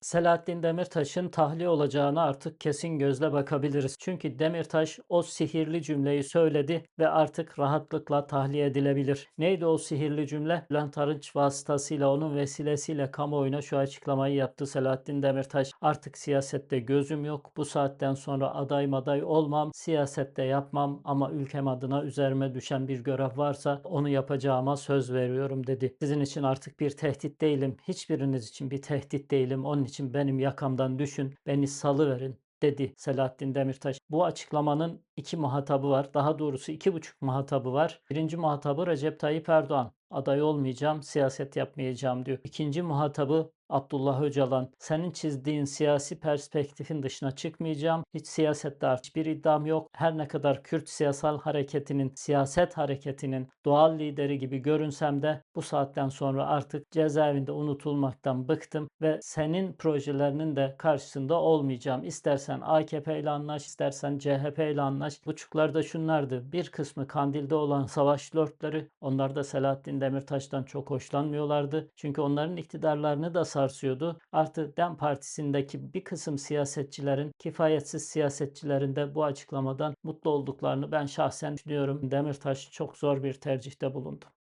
Selahattin Demirtaş'ın tahliye olacağına artık kesin gözle bakabiliriz. Çünkü Demirtaş o sihirli cümleyi söyledi ve artık rahatlıkla tahliye edilebilir. Neydi o sihirli cümle? Bülent Arınç vasıtasıyla onun vesilesiyle kamuoyuna şu açıklamayı yaptı Selahattin Demirtaş. Artık siyasette gözüm yok. Bu saatten sonra aday maday olmam. Siyasette yapmam ama ülkem adına üzerime düşen bir görev varsa onu yapacağıma söz veriyorum dedi. Sizin için artık bir tehdit değilim. Hiçbiriniz için bir tehdit değilim. Onun için benim yakamdan düşün, beni salıverin dedi Selahattin Demirtaş. Bu açıklamanın iki muhatabı var. Daha doğrusu iki buçuk muhatabı var. Birinci muhatabı Recep Tayyip Erdoğan. Aday olmayacağım, siyaset yapmayacağım diyor. İkinci muhatabı Abdullah Öcalan. Senin çizdiğin siyasi perspektifin dışına çıkmayacağım. Hiç siyasette hiçbir iddiam yok. Her ne kadar Kürt siyasal hareketinin, siyaset hareketinin doğal lideri gibi görünsem de bu saatten sonra artık cezaevinde unutulmaktan bıktım ve senin projelerinin de karşısında olmayacağım. İstersen AKP ile anlaş, istersen CHP ile anlaş. Buçuklar da şunlardı. Bir kısmı Kandil'de olan savaş lordları. Onlar da Selahattin Demirtaş'tan çok hoşlanmıyorlardı. Çünkü onların iktidarlarını da sarsıyordu. Artı DEM Partisi'ndeki bir kısım siyasetçilerin, kifayetsiz siyasetçilerin de bu açıklamadan mutlu olduklarını ben şahsen düşünüyorum. Demirtaş çok zor bir tercihte bulundu.